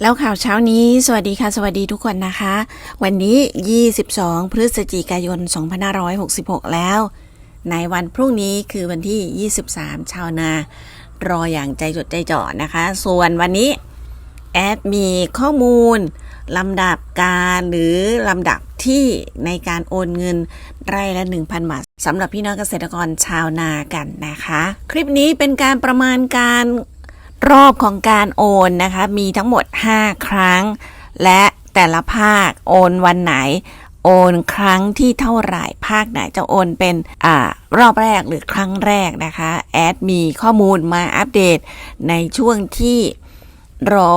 แล้วข่าวเช้านี้ สวัสดีค่ะ สวัสดีทุกคนนะคะ วันนี้ 22 พฤศจิกายน 2566 แล้ว ในวันพรุ่งนี้คือวันที่ 23 ชาวนารออย่างใจจดใจจ่อนะคะ ส่วนวันนี้ แอดมีข้อมูลลำดับการหรือลำดับที่ในการโอนเงินไร่ละ 1,000 บาทสำหรับพี่น้องเกษตรกรชาวนากันนะคะ คลิปนี้เป็นการประมาณการ รอบของการโอนนะคะ มีทั้งหมด 5 ครั้ง และแต่ละภาคโอนวันไหน โอนครั้งที่เท่าไหร่ภาคไหนจะโอนเป็นอรอบแรกหรือครั้งแรกนะคะ แอดมีข้อมูลมาอัปเดตในช่วงที่รอ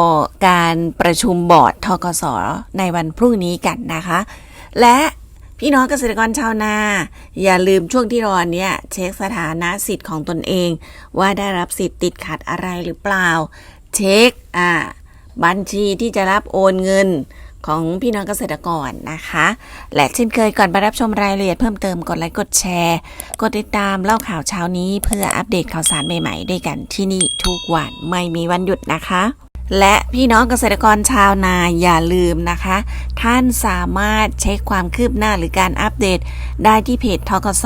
การประชุมบอร์ดทกสในวันพรุ่งนี้กันนะคะ และ พี่น้องเกษตรกรชาวนา อย่าลืมช่วงที่รอเนี้ยเช็คสถานะสิทธิ์ของตนเอง ว่าได้รับสิทธิ์ติดขัดอะไรหรือเปล่า เช็คอ่าบัญชีที่จะรับโอนเงินของพี่น้องเกษตรกรนะคะ และเช่นเคยก่อนไปรับชมรายละเอียดเพิ่มเติมกดไลค์กดแชร์ กดติดตามเล่าข่าวเช้านี้เพื่ออัปเดตข่าวสารใหม่ๆด้วยกันที่นี่ทุกวันไม่มีวันหยุดนะคะ และพี่น้องเกษตรกรชาวนาอย่าลืมนะคะ ท่านสามารถเช็คความคืบหน้าหรือการอัปเดต ได้ที่เพจทกส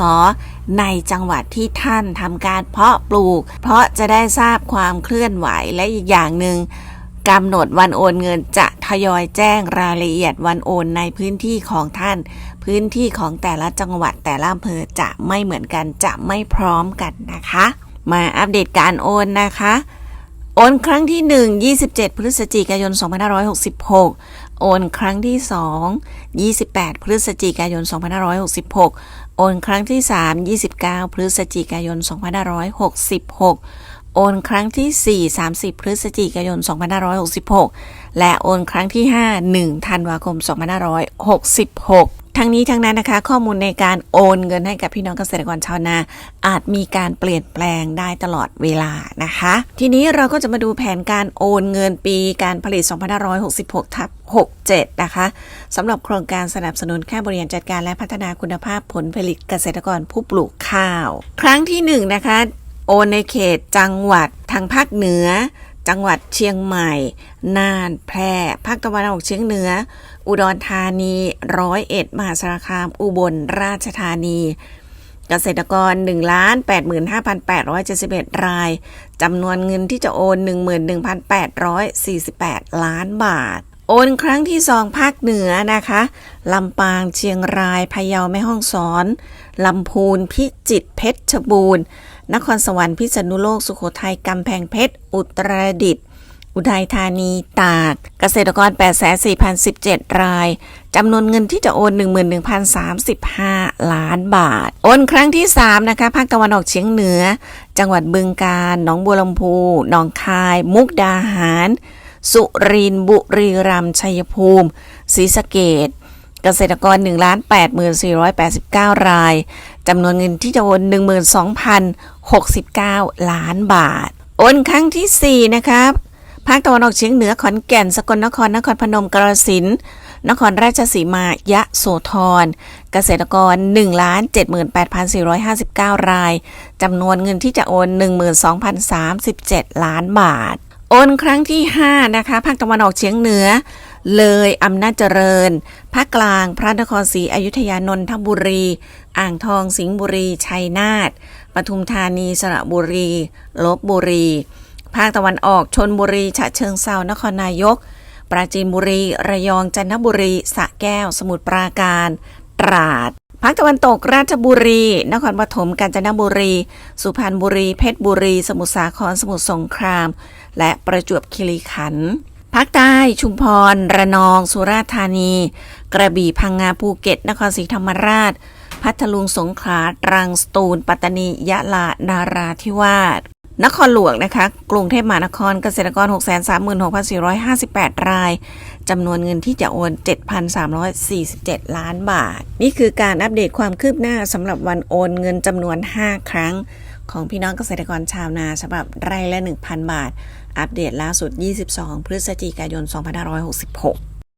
ในจังหวัดที่ท่านทำการเพาะปลูก เพราะจะได้ทราบความเคลื่อนไหวและอีกอย่างหนึ่งกำหนดวันโอนเงินจะทยอยแจ้งรายละเอียดวันโอนในพื้นที่ของท่าน พื้นที่ของแต่ละจังหวัดแต่ละอำเภอจะไม่เหมือนกันจะไม่พร้อมกันนะคะ มาอัปเดตการโอนนะคะ โอนครั้งที่ 1 27 พฤศจิกายน 2566 โอนครั้งที่ 2 28 พฤศจิกายน 2566 โอนครั้งที่ 3 29 พฤศจิกายน 2566 โอนครั้งที่ 4 30 พฤศจิกายน 2566 และโอนครั้งที่ 5 1 ธันวาคม 2566 ทั้งนี้ทั้งนั้นนะคะ ข้อมูลในการโอนเงินให้กับพี่น้องเกษตรกรชาวนา อาจมีการเปลี่ยนแปลงได้ตลอดเวลานะคะ ทีนี้เราก็จะมาดูแผนการโอนเงินปีการผลิต 2566 ทับ67 นะคะสำหรับโครงการสนับสนุนค่าบริหารจัดการและพัฒนาคุณภาพผลผลิตเกษตรกรผู้ปลูกข้าว ครั้งที่1นะคะโอนในเขตจังหวัดทางภาคเหนือ จังหวัดเชียงใหม่ น่าน แพร่ ภาคตะวันออกเฉียงเหนือ อุดรธานี ร้อยเอ็ด มหาสารคาม อุบลราชธานี เกษตรกร 1 85,871 ราย จำนวนเงินที่จะโอน 11,848 ล้านบาท โอนครั้งที่2ภาคเหนือนะคะลำปางเชียงรายพะเยาแม่ฮ่องสอนลำพูนพิจิตรเพชรบูรณ์ นครสวรรค์พิษณุโลกสุโขทัยกำแพงเพชร อุตรดิตถ์อุทัยธานีตาก เกษตรกร 8,4,017 ราย จำนวนเงินที่จะโอน 11,035 ล้านบาท โอนครั้งที่ 3 นะคะ ภาคตะวันออกเฉียงเหนือ จังหวัดบึงกาฬหนองบัวลำพู หนองคาย มุกดาหาร สุรินบุรีรัมย์ชัยภูมิศรีสะเกษเกษตรกร 1 84,89 ราย จำนวนเงินที่จะโอน12,069 ล้านบาท โอนครั้งที่ 4 นะครับ ภาคตะวันออกเฉียงเหนือขอนแก่น สกลนคร นครพนมกาฬสินธุ์นครราชสีมายะโสธร เกษตรกร 1,78,459 ราย จำนวนเงินที่จะโอน 12,037 ล้านบาท โอนครั้งที่ 5 นะคะ ภาคตะวันออกเฉียงเหนือ เลยอำนาจเจริญ ภาคกลาง พระนครศรีอยุธยานนทบุรี อ่างทองสิงห์บุรี ชัยนาท ปทุมธานีสระบุรี ลบบุรี ภาคตะวันออกชนบุรี ฉะเชิงเซานครนายก ปราจีนบุรี ระยอง จันทบุรีสระแก้ว สมุทรปราการ ตราด ภาคตะวันตกราชบุรี นครปฐมกาญจนบุรี สุพรรณบุรี เพชรบุรี สมุทรสาคร สมุทรสงคราม และประจวบคีรีขันธ์ภาคใต้ ชุมพร ระนอง สุราษฎร์ธานี กระบี่ พังงา ภูเก็ต นครศรีธรรมราช พัทลุง สงขลา ตรัง สตูล ปัตตานี ยะลา นาราธิวาส นครหลวงนะคะ กรุงเทพมหานครเกษตรกร 636,458 ราย จำนวนเงินที่จะโอน 7,347 ล้านบาท นี่คือการอัปเดตความคืบหน้าสำหรับวันโอนเงินจำนวน 5 ครั้ง ของพี่น้องเกษตรกรชาวนาสำหรับไร่ละ 1,000 บาท อัปเดตล่าสุด 22 พฤศจิกายน 2566